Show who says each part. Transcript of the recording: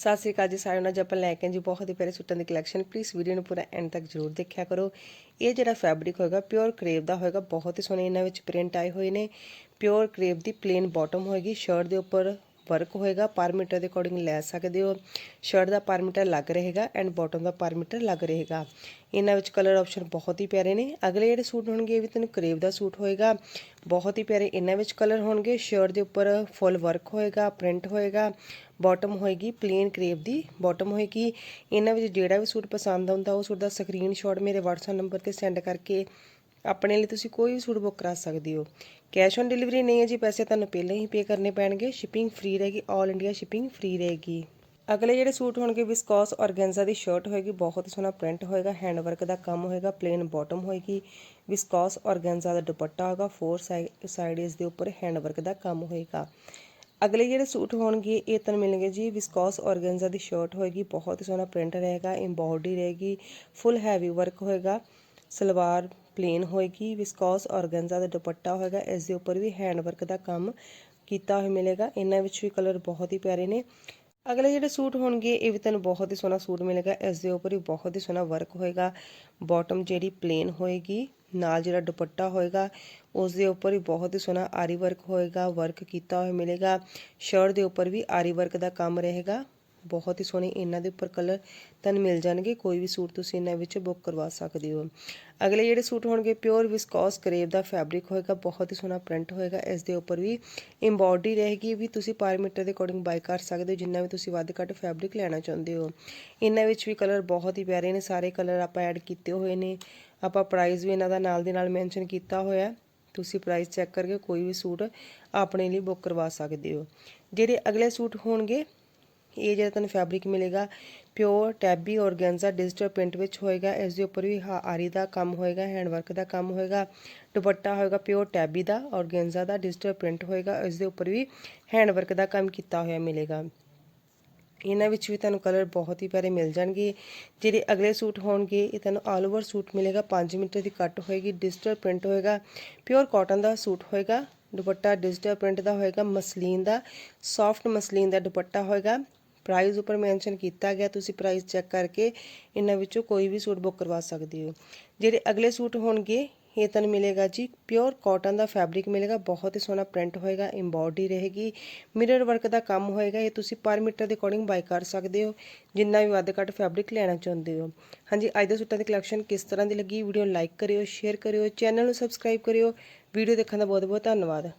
Speaker 1: ਸਤਿ ਸ੍ਰੀ ਅਕਾਲ ਜੀ ਸਾਰਿਆਂ ਨੂੰ। ਅੱਜ ਆਪਾਂ ਲੈ ਕੇ ਜੀ ਬਹੁਤ ਹੀ ਪਿਆਰੇ ਸੂਟਾਂ ਦੀ ਕਲੈਕਸ਼ਨ ਪਲੀਜ਼ ਵੀਡੀਓ ਨੂੰ ਪੂਰਾ ਐਂਡ ਤੱਕ ਜਰੂਰ ਦੇਖਿਆ ਕਰੋ। ਇਹ ਜਿਹੜਾ ਫੈਬਰਿਕ ਹੋਏਗਾ ਪਿਓਰ ਕਰੇਵ ਦਾ ਹੋਏਗਾ। ਬਹੁਤ ਹੀ ਸੋਹਣੇ ਇਹਨਾਂ ਵਿੱਚ ਪ੍ਰਿੰਟ ਆਏ ਹੋਏ ਨੇ। ਪਿਓਰ ਕਰੇਵ ਦੀ ਪਲੇਨ ਬਾਟਮ ਹੋਏਗੀ। ਸ਼ਰਟ ਦੇ ਉੱਪਰ ਵਰਕ ਹੋਏਗਾ ਪਰ ਮੀਟਰ ਦੇ ਅਕੋਰਡਿੰਗ ਲੈ ਸਕਦੇ ਹੋ। ਸ਼ਰਟ ਦਾ ਪਰ ਮੀਟਰ ਲੱਗ ਰਹੇਗਾ ਐਂਡ ਬਾਟਮ ਦਾ ਪਰ ਮੀਟਰ ਲੱਗ ਰਹੇਗਾ। ਇਹਨਾਂ ਵਿੱਚ ਕਲਰ ਆਪਸ਼ਨ ਬਹੁਤ ਹੀ ਪਿਆਰੇ ਨੇ। ਅਗਲੇ ਜਿਹੜੇ ਸੂਟ ਹੋਣਗੇ, ਇਹ ਵੀ ਤੁਹਾਨੂੰ ਕਰੇਵ ਦਾ ਸੂਟ ਹੋਏਗਾ। ਬਹੁਤ ਹੀ ਪਿਆਰੇ ਇਹਨਾਂ ਵਿੱਚ ਕਲਰ ਹੋਣਗੇ। ਸ਼ਰਟ ਦੇ ਉੱਪਰ ਫੁੱਲ ਵਰਕ ਹੋਏਗਾ ਪ੍ਰਿੰਟ ਹੋਏਗਾ ਬਾਟਮ ਹੋਏਗੀ ਪਲੇਨ ਕਰੇਵ ਦੀ ਬਾਟਮ ਹੋਏਗੀ। ਇਹਨਾਂ ਵਿੱਚ ਜਿਹੜਾ ਵੀ ਸੂਟ ਪਸੰਦ ਆਉਂਦਾ, ਉਹ ਸੂਟ ਦਾ ਸਕਰੀਨਸ਼ਾਟ ਮੇਰੇ WhatsApp ਨੰਬਰ ਤੇ ਸੈਂਡ ਕਰਕੇ ਆਪਣੇ ਲਈ ਤੁਸੀਂ ਕੋਈ ਵੀ ਸੂਟ ਬੁੱਕ ਕਰਾ ਸਕਦੇ ਹੋ। ਕੈਸ਼ ਔਨ ਡਿਲੀਵਰੀ ਨਹੀਂ ਹੈ ਜੀ, ਪੈਸੇ ਤੁਹਾਨੂੰ ਪਹਿਲਾਂ ਹੀ ਪੇ ਕਰਨੇ ਪੈਣਗੇ। ਸ਼ਿਪਿੰਗ ਫ੍ਰੀ ਰਹੇਗੀ 올 ਇੰਡੀਆ ਸ਼ਿਪਿੰਗ ਫ੍ਰੀ ਰਹੇਗੀ। ਅਗਲੇ ਜਿਹੜੇ ਸੂਟ ਹੋਣਗੇ ਵਿਸਕੋਸ ਔਰਗੈਂਜ਼ਾ ਦੀ ਸ਼ਰਟ ਹੋਏਗੀ, ਬਹੁਤ ਹੀ ਸੋਹਣਾ ਪ੍ਰਿੰਟ ਹੋਏਗਾ ਹੈਂਡ ਵਰਕ ਦਾ ਕੰਮ ਹੋਏਗਾ ਪਲੇਨ ਬਾਟਮ ਹੋਏਗੀ। ਵਿਸਕੋਸ ਔਰਗੈਂਜ਼ਾ ਦਾ ਦੁਪੱਟਾ ਹੋਗਾ ਫੋਰ ਸਾਈਡਸ ਦੇ ਉੱਪਰ ਹੈਂਡ ਵਰਕ ਦਾ ਕੰਮ ਹੋਏਗਾ। ਅਗਲੇ ਜਿਹੜੇ ਸੂਟ ਹੋਣਗੇ, ਇਹ ਤੁਹਾਨੂੰ ਮਿਲਣਗੇ ਜੀ ਵਿਸਕੋਸ ਔਰਗੈਂਜ਼ਾ ਦੀ ਸ਼ਰਟ ਹੋਏਗੀ, ਬਹੁਤ ਹੀ ਸੋਹਣਾ ਪ੍ਰਿੰਟ ਰਹੇਗਾ ਐਮਬੋਰਡਰੀ ਰਹੇਗੀ ਫੁੱਲ ਹੈਵੀ ਵਰਕ ਹੋਏਗਾ, ਸਲਵਾਰ ਪਲੇਨ ਹੋਏਗੀ ਵਿਸਕੋਸ ਔਰਗੈਂਜ਼ਾ ਦਾ ਦੁਪੱਟਾ ਹੋਏਗਾ, ਇਸ ਦੇ ਉੱਪਰ ਵੀ ਹੈਂਡ ਵਰਕ ਦਾ ਕੰਮ ਕੀਤਾ ਹੋਇਆ ਮਿਲੇਗਾ। ਇਹਨਾਂ ਵਿੱਚ ਵੀ ਕਲਰ ਬਹੁਤ ਹੀ ਪਿਆਰੇ ਨੇ। ਅਗਲੇ ਜਿਹੜੇ ਸੂਟ ਹੋਣਗੇ, ਇਹ ਵੀ ਤੁਹਾਨੂੰ ਬਹੁਤ ਹੀ ਸੋਹਣਾ ਸੂਟ ਮਿਲੇਗਾ। ਇਸ ਦੇ ਉੱਪਰ ਵੀ ਬਹੁਤ ਹੀ ਸੋਹਣਾ ਵਰਕ ਹੋਏਗਾ। ਬਾਟਮ ਜਿਹੜੀ ਪਲੇਨ ਹੋਏਗੀ, ਨਾਲ ਜਿਹੜਾ ਦੁਪੱਟਾ ਹੋਏਗਾ, ਉਸ ਦੇ ਉੱਪਰ ਵੀ ਬਹੁਤ ਹੀ ਸੋਹਣਾ ਆਰੀ ਵਰਕ ਹੋਏਗਾ ਵਰਕ ਕੀਤਾ ਹੋਇਆ ਮਿਲੇਗਾ। ਸ਼ਰਟ ਦੇ ਉੱਪਰ ਵੀ ਆਰੀ ਵਰਕ ਦਾ ਕੰਮ ਰਹੇਗਾ। ਬਹੁਤ ਹੀ ਸੋਹਣੇ ਇਹਨਾਂ ਦੇ ਉੱਪਰ ਕਲਰ ਤੁਹਾਨੂੰ ਮਿਲ ਜਾਣਗੇ, ਕੋਈ ਵੀ ਸੂਟ ਤੁਸੀਂ ਇਹਨਾਂ ਵਿੱਚ ਬੁੱਕ ਕਰਵਾ ਸਕਦੇ ਹੋ। ਅਗਲੇ ਜਿਹੜੇ ਸੂਟ ਹੋਣਗੇ ਪਿਓਰ ਵਿਸਕੋਸ ਕਰੇਵ ਦਾ ਫੈਬਰਿਕ ਹੋਏਗਾ, ਬਹੁਤ ਹੀ ਸੋਹਣਾ ਪ੍ਰਿੰਟ ਹੋਏਗਾ, ਇਸ ਦੇ ਉੱਪਰ ਵੀ ਐਮਬੋਰਡਰੀ ਰਹੇਗੀ, ਵੀ ਤੁਸੀਂ ਪਰ ਮੀਟਰ ਦੇ ਅਕੋਰਡਿੰਗ ਬਾਈ ਕਰ ਸਕਦੇ ਹੋ, ਜਿੰਨਾ ਵੀ ਤੁਸੀਂ ਵੱਧ ਘੱਟ ਫੈਬਰਿਕ ਲੈਣਾ ਚਾਹੁੰਦੇ ਹੋ। ਇਹਨਾਂ ਵਿੱਚ ਵੀ ਕਲਰ ਬਹੁਤ ਹੀ ਪਿਆਰੇ ਨੇ, ਸਾਰੇ ਕਲਰ ਆਪਾਂ ਐਡ ਕੀਤੇ ਹੋਏ ਨੇ, ਆਪਾਂ ਪ੍ਰਾਈਸ ਵੀ ਇਹਨਾਂ ਦਾ ਨਾਲ ਦੇ ਨਾਲ ਮੈਂਸ਼ਨ ਕੀਤਾ ਹੋਇਆ ਤੁਸੀਂ ਪ੍ਰਾਈਸ ਚੈੱਕ ਕਰਕੇ ਕੋਈ ਵੀ ਸੂਟ ਆਪਣੇ ਲਈ ਬੁੱਕ ਕਰਵਾ ਸਕਦੇ ਹੋ। ਜਿਹੜੇ ਅਗਲੇ ਸੂਟ ਹੋਣਗੇ ਇਹ ਜਿਹੜਾ ਤੁਹਾਨੂੰ ਫੈਬਰਿਕ ਮਿਲੇਗਾ pure tabby organza digital print ਵਿੱਚ ਹੋਏਗਾ। ਇਸ ਦੇ ਉੱਪਰ ਵੀ ਆਰੀ ਦਾ ਕੰਮ ਹੋਏਗਾ ਹੈਂਡ ਵਰਕ ਦਾ ਕੰਮ ਹੋਏਗਾ, ਦੁਪੱਟਾ ਹੋਏਗਾ ਪਿਓਰ ਟੈਬੀ ਦਾ ਔਰਗੈਂਜ਼ਾ ਦਾ ਡਿਜੀਟਲ ਪ੍ਰਿੰਟ ਹੋਏਗਾ। ਇਸ ਦੇ ਉੱਪਰ ਵੀ ਹੈਂਡ ਵਰਕ ਦਾ ਕੰਮ ਕੀਤਾ ਹੋਇਆ ਮਿਲੇਗਾ। ਇਹਨਾਂ ਵਿੱਚ ਵੀ ਤੁਹਾਨੂੰ ਕਲਰ ਬਹੁਤ ਹੀ ਪਿਆਰੇ ਮਿਲ ਜਾਣਗੇ। ਜਿਹੜੇ ਅਗਲੇ ਸੂਟ ਹੋਣਗੇ, ਇਹ ਤੁਹਾਨੂੰ ਆਲ ਓਵਰ ਸੂਟ ਮਿਲੇਗਾ। 5 ਮੀਟਰ ਦੀ ਕੱਟ ਹੋਏਗੀ ਡਿਜੀਟਲ ਪ੍ਰਿੰਟ ਹੋਏਗਾ। ਪਿਓਰ ਕਾਟਨ ਦਾ ਸੂਟ ਹੋਏਗਾ, ਦੁਪੱਟਾ ਡਿਜੀਟਲ ਪ੍ਰਿੰਟ ਦਾ ਹੋਏਗਾ, ਮਸਲੀਨ ਦਾ ਸੌਫਟ ਮਸਲੀਨ ਦਾ ਦੁਪੱਟਾ ਹੋਏਗਾ। ਪ੍ਰਾਈਜ਼ ਉੱਪਰ ਮੈਂਸ਼ਨ ਕੀਤਾ ਗਿਆ, ਤੁਸੀਂ ਪ੍ਰਾਈਜ਼ ਚੈੱਕ ਕਰਕੇ ਇਹਨਾਂ ਵਿੱਚੋਂ ਕੋਈ ਵੀ ਸੂਟ ਬੁੱਕ ਕਰਵਾ ਸਕਦੇ ਹੋ। ਜਿਹੜੇ ਅਗਲੇ ਸੂਟ ਹੋਣਗੇ, ਇਹ ਤੁਹਾਨੂੰ ਮਿਲੇਗਾ ਜੀ ਪਿਓਰ ਕਾਟਨ ਦਾ ਫੈਬਰਿਕ ਮਿਲੇਗਾ, ਬਹੁਤ ਹੀ ਸੋਹਣਾ ਪ੍ਰਿੰਟ ਹੋਏਗਾ ਐਮਬੋਰਡਰੀ ਰਹੇਗੀ ਮਿਰਰ ਵਰਕ ਦਾ ਕੰਮ ਹੋਏਗਾ, ਇਹ ਤੁਸੀਂ ਪਰ ਮੀਟਰ ਦੇ ਅਕੋਰਡਿੰਗ ਬਾਈ ਕਰ ਸਕਦੇ ਹੋ, ਜਿੰਨਾ ਵੀ ਵੱਧ ਘੱਟ ਫੈਬਰਿਕ ਲੈਣਾ ਚਾਹੁੰਦੇ ਹੋ। ਹਾਂਜੀ, ਅੱਜ ਦੇ ਸੂਟਾਂ ਦੀ ਕਲੈਕਸ਼ਨ ਕਿਸ ਤਰ੍ਹਾਂ ਦੀ ਲੱਗੀ ਵੀਡੀਓ ਨੂੰ ਲਾਈਕ ਕਰਿਓ ਸ਼ੇਅਰ ਕਰਿਓ ਚੈਨਲ ਨੂੰ ਸਬਸਕ੍ਰਾਈਬ ਕਰਿਓ ਵੀਡੀਓ ਦੇਖਣ ਦਾ ਬਹੁਤ ਬਹੁਤ ਧੰਨਵਾਦ।